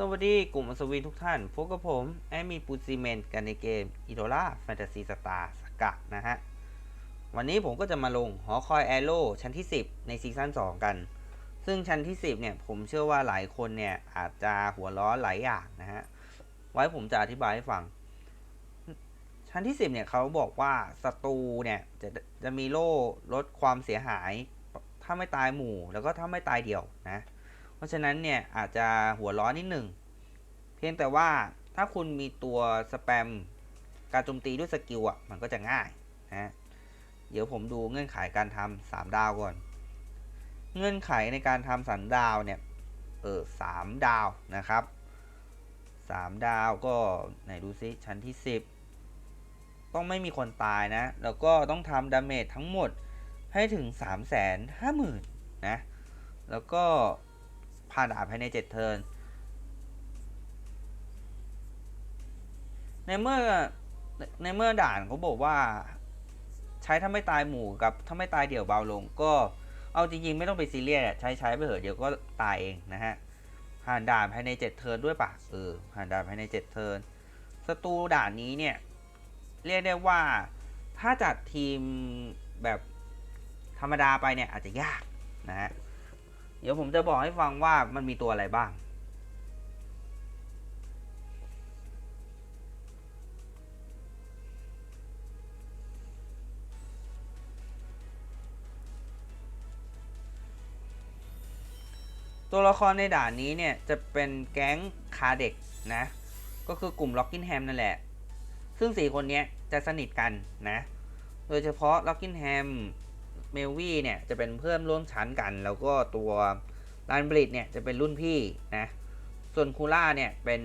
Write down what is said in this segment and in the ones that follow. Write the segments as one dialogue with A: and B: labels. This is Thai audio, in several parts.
A: สวัสดีกลุ่มอัศวินทุกท่าน พบกับผม แอมินปูซีเมนกันในเกมอีโดล่าแฟนตาซีสตาร์สกะนะฮะ วันนี้ผมก็จะมาลงหอคอยแอโร่ชั้นที่ 10 ในซีซั่น2 กัน ซึ่งชั้นที่ 10 เนี่ย ผมเชื่อว่าหลายคนเนี่ย อาจจะหัวร้อนหลายอย่างนะฮะ ไว้ผมจะอธิบายให้ฟัง ชั้นที่ 10 เนี่ยเขาบอกว่าศัตรูเนี่ย จะจะมีโล่ลดความเสียหาย ถ้าไม่ตายหมู่แล้วก็ถ้าไม่ตายเดี่ยวนะ เพราะฉะนั้นเนี่ยอาจจะหัวร้อนนิดหนึ่ง เพียงแต่ว่าถ้าคุณมีตัวสแปมการโจมตีด้วยสกิลอะมันก็จะง่ายนะเดี๋ยวผมดูเงื่อนไขการทำสามดาวก่อน เงื่อนไขในการทำสามดาวเนี่ยเออสามดาวนะครับสามดาวก็ไหนดูซิชั้นที่สิบต้องไม่มีคนตายนะ แล้วก็ต้องทำดาเมจทั้งหมดให้ถึง 3 5 0 0 0 0นะ แล้วก็ ผ่านด่านภายใน7เทิร์นในเมื่อในเมื่อด่านเขาบอกว่า ใช้ถ้าไม่ตายหมู่กับถ้าไม่ตายเดี่ยวเบาลง ก็เอาจริงๆ ไม่ต้องไปซีเรียสใช้ใช้ไปเถอะเดี๋ยวก็ตายเองนะฮะผ่านด่านภายใน7เทิร์นด้วยปะเออผ่านด่านภายใน7เทิร์นศัตรูด่านนี้เนี่ยเรียกได้ว่าถ้าจัดทีมแบบธรรมดาไปเนี่ยอาจจะยากนะฮะ เดี๋ยวผมจะบอกให้ฟังว่ามันมีตัวอะไรบ้าง ตัวละครในด่านนี้เนี่ย จะเป็นแก๊งคาเด็กนะ ก็คือกลุ่มล็อกกินแฮมนั่นแหละ ซึ่งสี่คนนี้จะสนิทกันนะ โดยเฉพาะล็อกกินแฮม เมลวี่เนี่ยจะเป็นเพื่อนร่วมชั้นกัน แล้วก็ตัวลานบริดเนี่ยจะเป็นรุ่นพี่นะ ส่วนคูล่าเนี่ยเป็น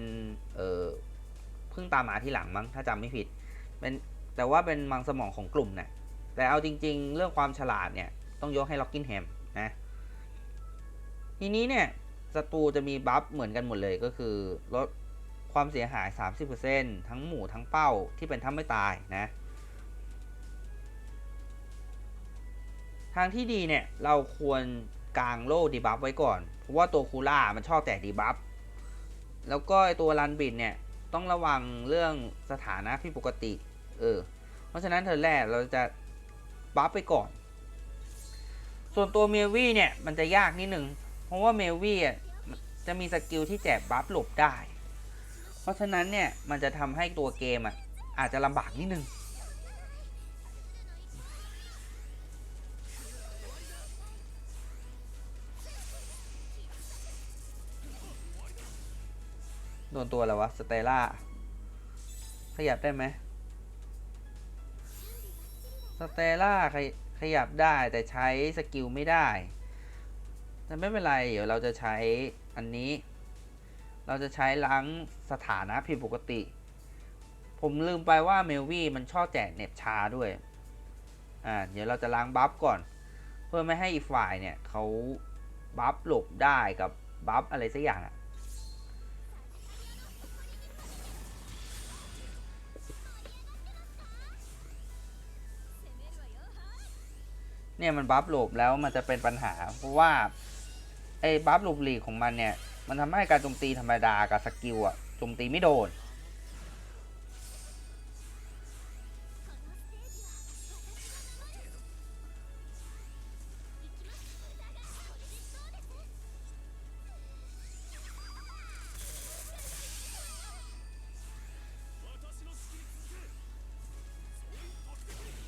A: เออเพิ่งตามมาที่หลังมั้งถ้าจำไม่ผิดเป็นแต่ว่าเป็นมังสมองของกลุ่มนะแต่เอาจริง ๆ เรื่องความฉลาดเนี่ยต้องยกให้ล็อกกินแฮมนะทีนี้เนี่ยศัตรูจะมีบัฟเหมือนกันหมดเลยก็คือลดความเสียหาย 30%ทั้งหมู่ทั้งเป้าที่เป็นถ้าไม่ตายนะ ทางที่ดีเนี่ยเราควรกางโล่ดีบัฟไว้ก่อน เพราะว่าตัวคูล่ามันชอบแตกดีบัฟ แล้วก็ไอตัวรันบิดเนี่ยต้องระวังเรื่องสถานะผิดปกติ เออ เพราะฉะนั้นเธอแรกเราจะบัฟไปก่อน ส่วนตัวเมลวี่เนี่ยมันจะยากนิดนึง เพราะว่าเมลวี่จะมีสกิลที่แจกบัฟหลบได้ เพราะฉะนั้นเนี่ยมันจะทำให้ตัวเกมอะอาจจะลำบากนิดนึง โดนตัวอะไรวะ สเตล่า ขยับได้ไหมสเตล่าขยขยับได้แต่ใช้สกิลไม่ได้ แต่ไม่เป็นไร เดี๋ยวเราจะใช้อันนี้ เราจะใช้ล้างสถานะผิดปกติ ผมลืมไปว่าเมลวี่มันชอบแจกเน็บชาด้วย อ่า เดี๋ยวเราจะล้างบัฟก่อน เพื่อไม่ให้อีกฝ่ายเนี่ยเขาบัฟหลบได้กับบัฟอะไรสักอย่างอะ เนี่ยมันบัฟหลบแล้วมันจะเป็นปัญหา เพราะว่าไอ้บัฟหลบหลีกของมันเนี่ย มันทำให้การโจมตีธรรมดากับสกิลอะโจมตีไม่โดน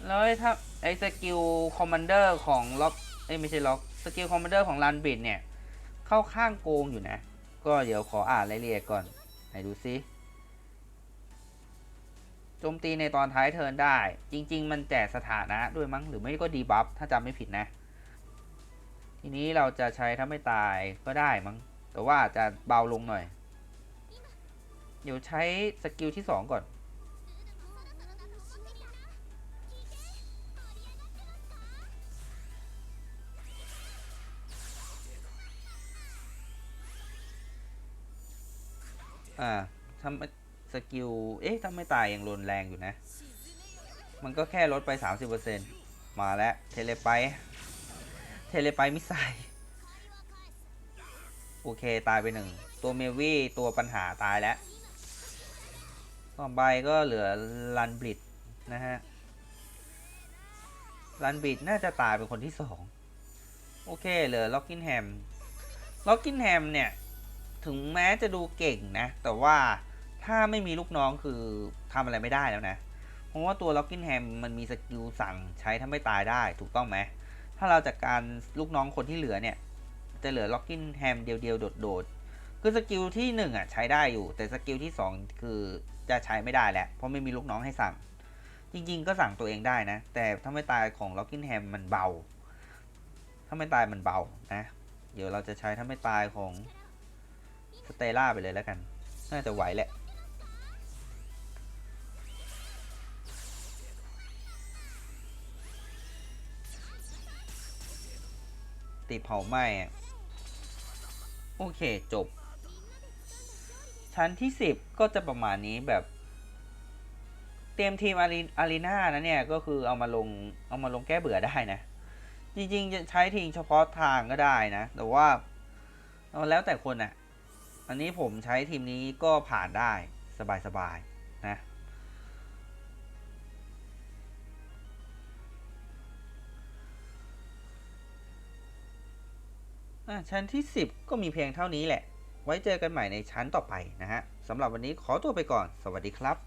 A: แล้วถ้าไอ้สกิลคอมมานเดอร์ของล็อกเอ้ไม่ใช่ล็อกสกิลคอมมานเดอร์ของลันบิดเนี่ย เข้าข้างโกงอยู่นะ ก็เดี๋ยวขออ่านรายละเอียดก่อนไหนดูซิโจมตีในตอนท้ายเทิร์นได้ จริง ๆ มันแจกสถานะด้วยมั้งหรือไม่ก็ดีบัฟถ้าจำไม่ผิดนะ ทีนี้เราจะใช้ถ้าไม่ตายก็ได้มั้งแต่ว่าจจะเบาลงหน่อย เดี๋ยวใช้สกิลที่ 2 ก่อน อ่าทำสกิล เอ๊ะถ้าไม่ตายยังรุนแรงอยู่นะ มันก็แค่ลดไป 30%มาแล้ว เทเลไป เทเลไปมิสไซโอเค ตายไปหนึ่ง ตัวเมวี่ตัวปัญหาตายแล้วต่อไปก็เหลือลันบิดนะฮะลันบิดน่าจะตายเป็นคนที่สองโอเคเหลือล็อกกินแฮม ล็อกกินแฮมเนี่ย ถึงแม้จะดูเก่งนะ แต่ว่าถ้าไม่มีลูกน้องคือทำอะไรไม่ได้แล้วนะ เพราะว่าตัวล็อกกินแฮมมันมีสกิลสั่งใช้ถ้าไม่ตายได้ถูกต้องไหม ถ้าเราจัดการลูกน้องคนที่เหลือเนี่ย จะเหลือล็อกกินแฮมเดียวๆ โดดๆ คือสกิลที่1อะใช้ได้อยู่ แต่สกิลที่ 2 คือจะใช้ไม่ได้แหละเพราะไม่มีลูกน้องให้สั่ง จริงๆ ก็สั่งตัวเองได้นะ แต่ถ้าไม่ตายของล็อกกินแฮมมันเบา ถ้าไม่ตายมันเบานะ เดี๋ยวเราจะใช้ถ้าไม่ตายของ สเตล่าไปเลยแล้วกัน น่าจะไหวแหละติดเผาไหม้ โอเคจบ ชั้นที่สิบก็จะประมาณนี้แบบ เตรียมทีมอารีอารีนานะเนี่ย ก็คือเอามาลง เอามาลงแก้เบื่อได้นะ จริงๆ จะใช้ทีมเฉพาะทางก็ได้นะ แต่ว่า แล้วแต่คนอะ่ะ อันนี้ผมใช้ทีมนี้ก็ผ่านได้สบายๆนะชั้นที่ 10 ก็มีเพียงเท่านี้แหละ ไว้เจอกันใหม่ในชั้นต่อไปนะฮะสำหรับวันนี้ขอตัวไปก่อน สวัสดีครับ